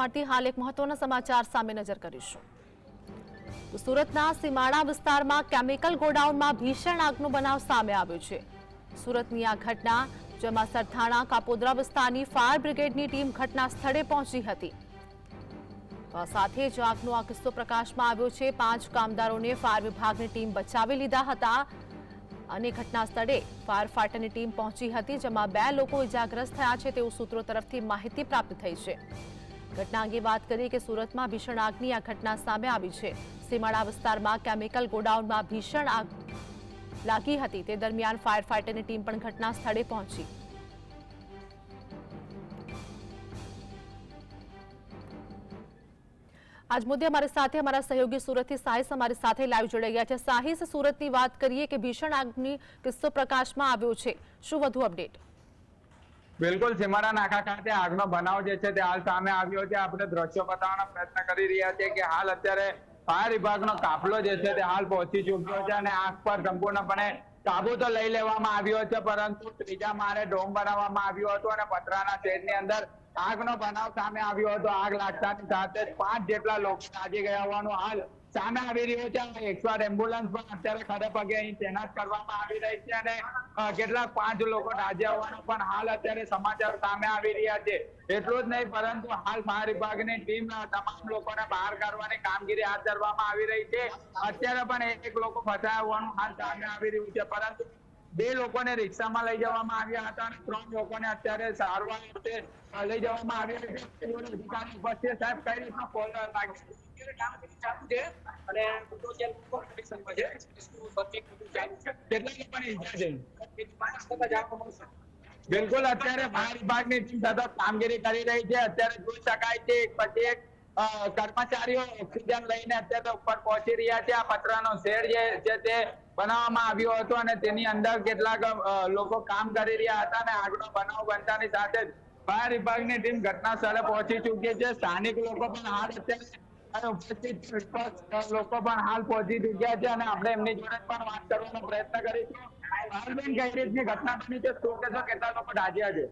કરવાથી હાલ એક મહત્વના સમાચાર સામે નજર કરીશું. સુરતના સીમાડા વિસ્તારમાં કેમિકલ ગોડાઉનમાં ભીષણ આગનો બનાવ સામે આવ્યો છે. સુરતની આ ઘટના જેમાં સરથાણા કાપોદ્રા વિસ્તારની ફાયર બ્રિગેડની ટીમ ઘટના સ્થળે પહોંચી હતી. સાથે જ આગનો આ કિસ્સો પ્રકાશમાં આવ્યો છે. પાંચ કામદારોને ફાયર વિભાગની ટીમ બચાવી લીધા હતા અને ઘટના સ્થળે ફાયર ફાઈટરની ટીમ પહોંચી હતી, જેમાં બે લોકો ઇજાગ્રસ્ત થયા છે. તેવું સૂત્રો તરફથી માહિતી પ્રાપ્ત થઈ છે. ઘટના અંગે વાત કરીએ કે સુરતમાં ભીષણ આગની આ ઘટના સામે આવી છે. સીમાડા વિસ્તારમાં કેમિકલ ગોડાઉનમાં ભીષણ આગ લાગી હતી. તે દરમિયાન ફાયર ફાઈટરની ટીમ પણ ઘટના સ્થળે પહોંચી. આજ મુદ્દે અમારી સાથે અમારા સહયોગી સુરતથી સાહિસ અમારી સાથે લાઈવ જોડાઈ ગયા છે. સાહિસ, સુરતની વાત કરીએ કે ભીષણ આગની કિસ્સો પ્રકાશમાં આવ્યો છે. શું વધુ અપડેટ બિલકુલ સીમાડા નાકા ખાતે આગનો બનાવ જે છે તે હાલ સામે આવ્યો છે. આપણે દ્રશ્યો બતાવવાનો પ્રયત્ન કરી રહ્યા છીએ કે હાલ અત્યારે ફાયર વિભાગનો કાફલો જે છે તે હાલ પહોંચી ચૂક્યો છે અને આગ પર સંપૂર્ણપણે કાબુ તો લઈ લેવામાં આવ્યો છે, પરંતુ ત્રીજા માળે ડોમ બનાવવામાં આવ્યો હતો અને પતરાના શેડની અંદર આગનો બનાવ સામે આવ્યો હતો. આગ લાગતાની સાથે પાંચ જેટલા લોકો દાઝી ગયા હોવાનું હાલ સામે આવી રહ્યો છે. એકસો આઠ એમ્બ્યુલન્સ પણ અત્યારે ખડે પગે અહીં તૈનાત કરવામાં આવી રહી છે અને કેટલાક પાંચ લોકો દાઝ્યા હોવાનો પણ હાલ અત્યારે સમાચાર સામે આવી રહ્યા છે. એટલું જ નહીં, પરંતુ હાલ ફાયર વિભાગની ટીમ તમામ લોકોને બહાર કાઢવાની કામગીરી હાથ ધરવામાં આવી રહી છે. અત્યારે પણ એક લોકો ફસાયા હોવાનું હાલ સામે આવી રહ્યું છે. પરંતુ બે લોકોને રિક્ષામાં લઈ જવામાં આવ્યા હતા અને ત્રણ લોકોને અત્યારે સારવાર અર્થે લઈ જવામાં આવ્યા છે. અધિકારી ઉપસ્થિત સાહેબ કઈ રીતનો કોલ લાગ્યો અને બધું જે કન્ડિશનમાં છે. કેટલા લોકોને ઈજા છે બિલકુલ અત્યારે ફાયર વિભાગની ટીમ સતત કામગીરી કરી રહી છે. અત્યારે જોઈ શકાય છે એક પછી એક કર્મચારીઓ ઓક્સિજન લઈને અત્યારે ઉપર પહોંચી રહ્યા છે. આ પતરાનો શેડ જે છે તે બનાવવામાં આવ્યો હતો અને તેની અંદર કેટલાક લોકો કામ કરી રહ્યા હતા અને આગનો બનાવ બનતાની સાથે જ ફાયર વિભાગની ટીમ ઘટના સ્થળે પહોંચી ચૂકી છે. સ્થાનિક લોકો પણ હાલ અત્યારે ઉપસ્થિત લોકો પણ હાલ પહોંચી ચૂક્યા છે અને આપણે એમની જોડે પણ વાત કરવાનો પ્રયત્ન કરીશું. હાલબેન કઈ રીતની ઘટના બની છે? શું કેટલા લોકો ડાજ્યા છે?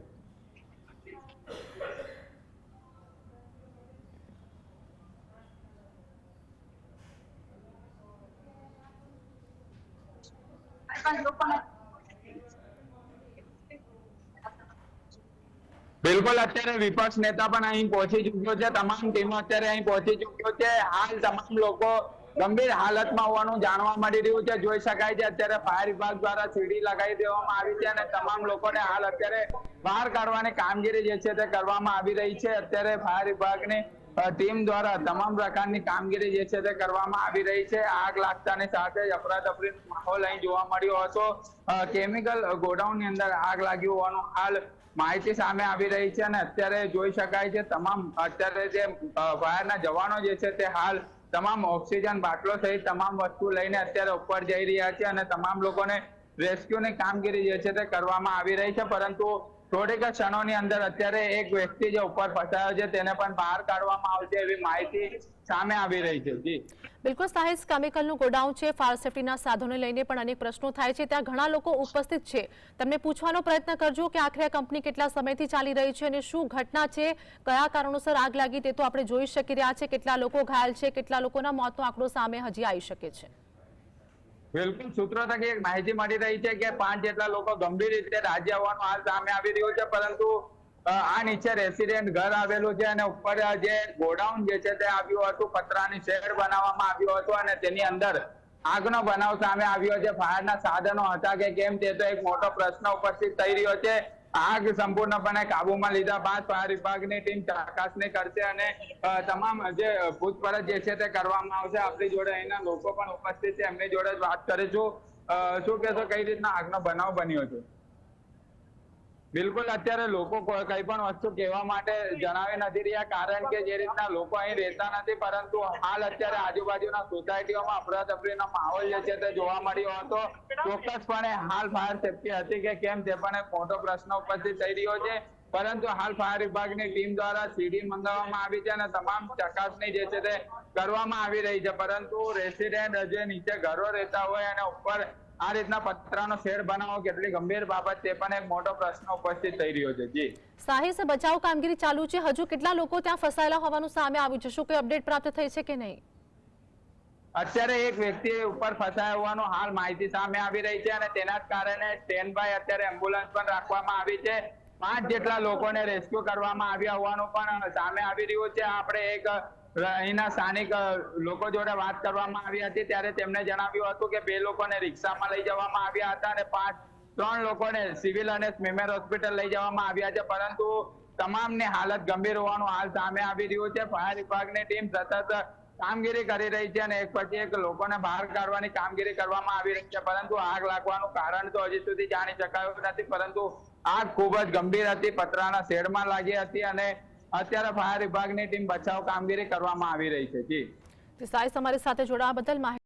બિલકુલ, અત્યારે વિપક્ષ નેતા પણ અહીં પહોંચી ચુક્યો છે. તમામ ટીમો અત્યારે અહીં પહોંચી ચુક્યો છે. હાલ તમામ લોકો ગંભીર હાલતમાં હોવાનું જાણવા મળી રહ્યું છે. જોઈ શકાય છે, અત્યારે ફાયર વિભાગ દ્વારા સીડી લગાવી દેવામાં આવી છે અને તમામ લોકોને હાલ અત્યારે બહાર કાઢવાની કામગીરી જે છે તે કરવામાં આવી રહી છે. અત્યારે ફાયર વિભાગની ટીમ દ્વારા તમામ પ્રકારની કામગીરી જે છે તે કરવામાં આવી રહી છે. આગ લાગતાની સાથે જ અફરાતફરી માહોલ અહીં જોવા મળ્યો હતો. કેમિકલ ગોડાઉનની અંદર આગ લાગી હોવાનું હાલ માહિતી સામે આવી રહી છે અને અત્યારે જોઈ શકાય છે તમામ અત્યારે જે ફાયરના જવાનો જે છે તે હાલ તમામ ઓક્સિજન બાટલો સહિત તમામ વસ્તુ લઈને અત્યારે ઉપર જઈ રહ્યા છે અને તમામ લોકોને રેસ્ક્યુની કામગીરી જે છે તે કરવામાં આવી રહી છે. પરંતુ થોડીક ક્ષણોની અંદર અત્યારે એક વ્યક્તિ જે ઉપર ફસાયો છે, તેને પણ બહાર કાઢવામાં આવશે એવી માહિતી સામે આવી રહી છે. જી. બિલકુલ સાહિસ, કેમિકલનું ગોડાઉન છે, ફાયર સેફટીના સાધનોને લઈને પણ અનેક પ્રશ્નો થાય છે. ત્યાં ઘણા લોકો ઉપસ્થિત છે. તમને પૂછવાનો પ્રયત્ન કરજો કે આખરે આ કંપની કેટલા સમયથી ચાલી રહી છે અને શું ઘટના છે, કયા કારણોસર આગ લાગી તે તો આપણે જોઈ શકી રહ્યા છે. કેટલા લોકો ઘાયલ છે, કેટલા લોકોના મોતનો આંકડો સામે હજી આવી શકે છે. બિલકુલ સૂત્રો થકી એક માહિતી મળી રહી છે કે પાંચ જેટલા લોકો ગંભીર રીતે રાજ્ય હોવાનું હાલ સામે આવી રહ્યું છે, પરંતુ આ નીચે રેસિડેન્ટ ઘર આવેલું છે અને ઉપર જે ગોડાઉન જે છે તે આવ્યું હતું, પતરાની શેડ બનાવવામાં આવ્યું હતું અને તેની અંદર આગનો બનાવ સામે આવ્યો છે. ફાયરના સાધનો હતા કે કેમ તે તો એક મોટો પ્રશ્ન ઉપસ્થિત થઈ રહ્યો છે. આગ સંપૂર્ણપણે કાબુમાં લીધા બાદ ફાયર વિભાગની ટીમ ચકાસણી કરશે અને તમામ જે પૂછપરછ જે છે તે કરવામાં આવશે. આપણી જોડે અહીંના લોકો પણ ઉપસ્થિત છે. એમની જોડે વાત કરીશું. શું કહેશો? કઈ રીતના આગનો બનાવ બન્યો છે? બિલકુલ, અત્યારે લોકો કઈ પણ વસ્તુ કહેવા માટે જણાવી નથી રહ્યા, કારણ કે જે રીતના લોકો અહીં રહેતા નથી, પરંતુ હાલ અત્યારે આજુબાજુના સોસાયટીઓમાં અફરાતફરીનો માહોલ જે છે તે જોવા મળ્યો હતો. ચોક્કસપણે હાલ ફાયર સેફટી હતી કે કેમ તે પણ એક મોટો પ્રશ્ન ઉપસ્થિત થઈ રહ્યો છે. પરંતુ હાલ ફાયર વિભાગની ટીમ દ્વારા સીડી મંગાવવામાં આવી છે અને તમામ ચકાસણી જે છે તે કરવામાં આવી રહી છે. પરંતુ રેસિડેન્ટ જે નીચે ઘરો રહેતા હોય અને ઉપર આ રીતના પતરાનો શેડ બનાવવો કેટલી ગંભીર બાબત છે પણ એક મોટો પ્રશ્ન ઉપસ્થિત થઈ રહ્યો છે. જી. સાહિસ બચાવ કામગીરી ચાલુ છે. હજુ કેટલા લોકો ત્યાં ફસાયેલા હોવાનું સામે આવ્યું છે? શું કોઈ અપડેટ પ્રાપ્ત થઈ છે કે નહીં? અત્યારે એક વ્યક્તિ ઉપર ફસાયા હોવાનું હાલ માહિતી સામે આવી રહી છે અને તેના જ કારણે સ્ટેન્ડ બાય અત્યારે એમ્બ્યુલન્સ પણ રાખવામાં આવી છે. પાંચ જેટલા લોકોને રેસ્ક્યુ કરવામાં આવ્યા હોવાનું પણ સામે આવી રહ્યું છે. આપણે એક અહીંના સ્થાનિક લોકો જોડે વાત કરવામાં આવી હતી. ત્યારે તેમણે જણાવ્યું હતું કે બે લોકોને રિક્ષામાં લઈ જવામાં આવ્યા હતા અને પાંચ, ત્રણ લોકોને સિવિલ અને સ્મીમેર હોસ્પિટલ લઈ જવામાં આવ્યા છે. પરંતુ તમામની હાલત ગંભીર હોવાનું હાલ સામે આવી રહ્યું છે. ફાયર વિભાગની ટીમ સતત કામગીરી કરી રહી છે અને એક પછી એક લોકોને બહાર કાઢવાની કામગીરી કરવામાં આવી રહી છે. પરંતુ આગ લાગવાનું કારણ તો હજી સુધી જાણી શકાયું નથી. પરંતુ આગ ખૂબ જ ગંભીર હતી. પતરાના શેડમાં લાગી હતી અને અત્યારે ફાયર વિભાગની ટીમ બચાવ કામગીરી કરવામાં આવી રહી છે, જી. સાહેબ તમારી સાથે જોડાવા બદલ માહિતી